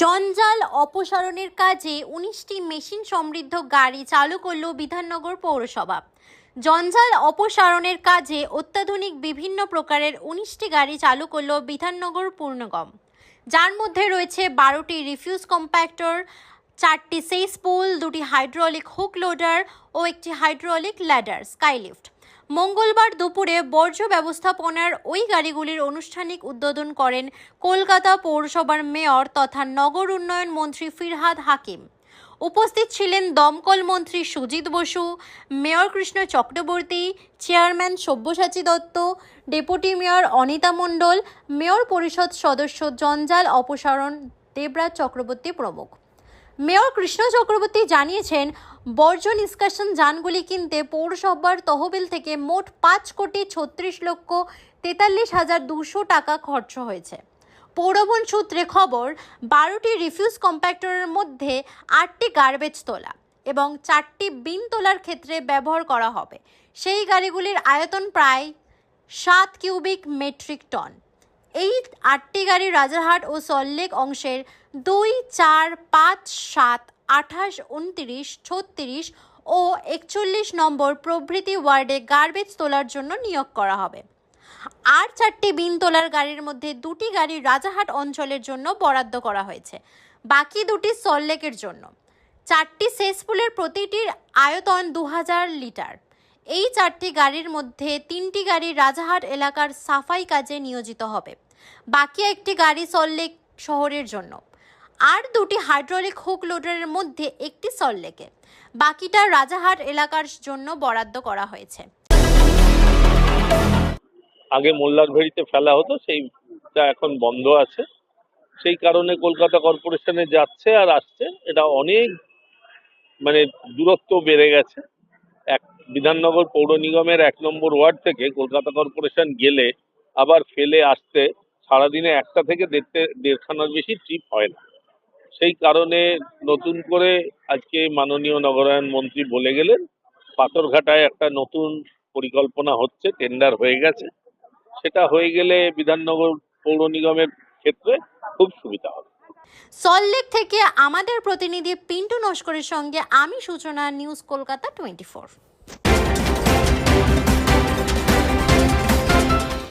জঞ্জাল অপসারণের কাজে উনিশটি মেশিন সমৃদ্ধ গাড়ি চালু করল বিধাননগর পৌরসভা। জঞ্জাল অপসারণের কাজে অত্যাধুনিক বিভিন্ন প্রকারের উনিশটি গাড়ি চালু করল বিধাননগর পূর্ণগম। যার মধ্যে রয়েছে বারোটি রিফিউজ কম্প্যাক্টর, চারটি সেস পুল, দুটি হাইড্রোলিক হুক লোডার ও একটি হাইড্রোলিক ল্যাডার স্কাইলিফট মঙ্গলবার দুপুরে বর্জ্য ব্যবস্থাপনার ওই গাড়িগুলির আনুষ্ঠানিক উদ্বোধন করেন কলকাতা পৌরসভার মেয়র তথা নগর উন্নয়ন মন্ত্রী ফিরহাদ হাকিম। উপস্থিত ছিলেন দমকল মন্ত্রী Sujit Basu, mayor Krishna Chakraborty, chairman Sabyasachi Dutta, deputy mayor Anita Mondal, mayor পরিষদ সদস্য জঞ্জাল অপসারণ, দেবরাজ চক্রবর্তী প্রমুখ। মেয়র কৃষ্ণ চক্রবর্তী জানিয়েছেন বর্জ্য নিষ্কাশন যানগুলি কিনতে পৌরসভার তহবিল থেকে মোট পাঁচ কোটি ছত্রিশ লক্ষ তেতাল্লিশ হাজার দুশো টাকা খরচ হয়েছে। পৌরবন সূত্রে খবর, বারোটি রিফিউজ কম্প্যাক্টরের মধ্যে আটটি গার্বেজ তোলা এবং চারটি বিন তোলার ক্ষেত্রে ব্যবহার করা হবে। সেই গাড়িগুলির আয়তন প্রায় সাত কিউবিক মেট্রিক টন এই আটটি গাড়ি রাজারহাট ও সল্লেক অংশের দুই চার পাঁচ সাত আঠাশ, উনত্রিশ, ছত্রিশ ও একচল্লিশ নম্বর প্রভৃতি ওয়ার্ডে গার্বেজ তোলার জন্য নিয়োগ করা হবে। আর চারটি বিন তোলার গাড়ির মধ্যে দুটি গাড়ি রাজাহাট অঞ্চলের জন্য বরাদ্দ করা হয়েছে। বাকি দুটি সল্লেকের জন্য। চারটি সেসপুলের প্রতিটির আয়তন দু হাজার লিটার। এই চারটি গাড়ির মধ্যে তিনটি গাড়ি রাজাহাট এলাকার সাফাই কাজে নিয়োজিত হবে। বাকি একটি গাড়ি সল্লেক শহরের জন্য। আর দুটি হাইড্রোলিক হুক লোডারের মধ্যে একটি সল্লেকে বাকিটা রাজাহাট এলাকার জন্য বরাদ্দ করা হয়েছে। আগে মোল্লার ফেলা হতো, সেইটা এখন বন্ধ আছে। সেই কারণে কলকাতা কর্পোরেশনে যাচ্ছে আর আসছে। এটা অনেক মানে দূরত্ব বেড়ে গেছে। এক, বিধাননগর পৌর নিগমের এক নম্বর ওয়ার্ড থেকে কলকাতা কর্পোরেশন গেলে আবার ফেলে আসতে সারাদিনে একটা থেকে দেড়খানার বেশি ট্রিপ হয় না। সেই কারণে নতুন করে আজকে মাননীয় নগরায়ণ মন্ত্রী বলে গেলেন, পাথরঘাটায় একটা নতুন পরিকল্পনা হচ্ছে টেন্ডার হয়ে গেছে। সেটা হয়ে গেলে বিধাননগর পৌর নিগমের ক্ষেত্রে খুব সুবিধা হবে। সল্টলেক থেকে আমাদের প্রতিনিধি পিন্টু নস্করের সঙ্গে আমি সূচনা নিউজ কলকাতা টোয়েন্টি